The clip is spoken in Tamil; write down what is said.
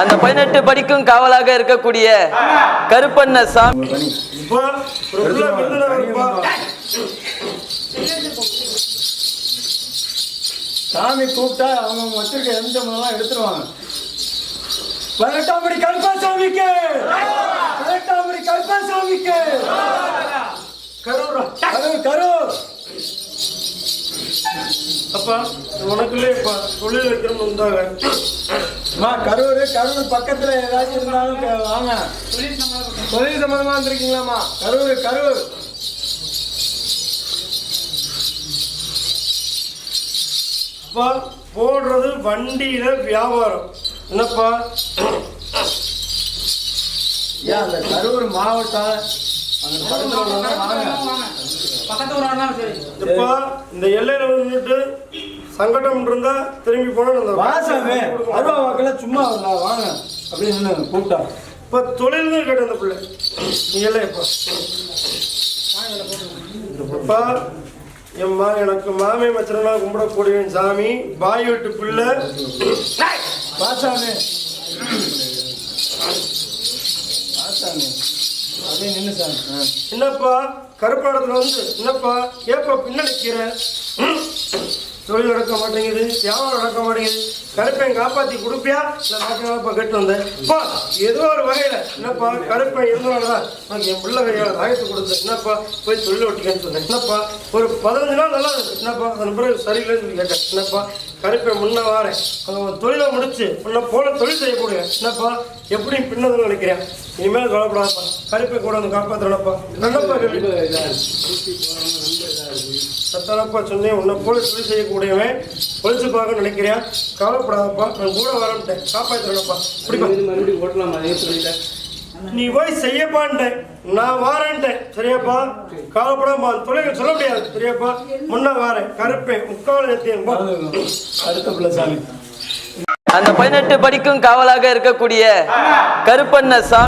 அந்த பதினெட்டு படிக்கும் காவலாக இருக்கக்கூடிய கருப்பண்ண சாமி. சாமி கூப்பிட்டா அவங்க வச்சிருக்க எந்த எல்லாம் எடுத்துருவாங்க. பதினெட்டாம் கருப்பாசாமிக்கு! பதினெட்டாம் கருப்பாசாமிக்கு! கரூர் கரூர் கரூர்! அப்பா உனக்குள்ளே இப்ப தொழில் வைக்கணும்னு வந்தாங்க. கரூர் கரூர் பக்கத்துல ஏதாச்சும் இருந்தாலும் வாங்க. தொழில் சம்பந்தமா வந்திருக்கீங்களாம்மா? கரூர் கரூர். அப்பா போடுறது வண்டியில வியாபாரம். என்னப்பா? ஏன் அந்த கரூர் மாவட்டம்? அந்த பக்கத்துல எப்பா இந்த எல்லையில வந்துட்டு சங்கடம் இருந்தா திரும்பி போனா வாசாமே அருவா வாக்குல சும்மா வாங்க அப்படின்னு கூப்பிட்டா. இப்ப தொழில் கேட்ட அந்த பிள்ளை. நீ எல்லாம் எப்பா? அப்பா என் மா எனக்கு மாமே மச்சனா கும்பிடக்கூடிய சாமி பாய் வீட்டு பிள்ளை. வாசாமே வாசாமே அப்படியே நின்று சாமி. என்னப்பா? கருப்பாடத்துல வந்து என்னப்பா? ஏப்பா பின்னாடி கீரை? தொழில் நடக்க மாட்டேங்குது வியாபாரம் நடக்க மாட்டேங்குது. கருப்பையன் காப்பாற்றி கொடுப்பியா? இல்லை நாட்டினாப்பா கேட்டு வந்தேன். அப்பா ஏதோ ஒரு வகையில். என்னப்பா கருப்பையன் இருந்தனாலதான் நான் என் பிள்ளை கையால் தாயத்து கொடுத்தேன். என்னப்பா போய் தொழில் ஒட்டிக்கன்னு சொன்னேன். என்னப்பா ஒரு பதினஞ்சு நாள் நல்லா இருந்துச்சு என்னப்பா அதன் பிறகு சரியில்லைன்னு சொல்லி கேட்டேன். என்னப்பா கருப்பை முன்ன வாரேன் அவன் தொழிலை முடிச்சு உன்னை போல தொழில் செய்யக்கூடிய என்னப்பா எப்படி பின்னதுன்னு நினைக்கிறேன் இனிமேல் கவலைப்படாதப்பா. கருப்பை கூட வந்து காப்பாற்றணும்ப்பா நல்லப்பா சத்தானப்பா சொன்னேன் உன்னை போல தொழில் செய்யக்கூடியவன் பொழிச்சு பார்க்க நினைக்கிறேன் கவலைப்படாதப்பா நான் கூட வரேன்ட்டேன். காப்பாற்றுறேன்ப்பா இப்படிப்பா. நீ போய் செய்யப்பான்ட்டேன் நான் வாரேன்ட்டேன் சரியாப்பா? கவலைப்படாம தொழில் சொல்ல முடியாது சரியாப்பா? முன்ன வாரேன் கருப்பேன் முக்கால் அடுத்த பிள்ளை சாமி. அந்த பதினெட்டு படிக்கும் காவலாக இருக்கக்கூடிய கருப்பண்ண சாமி.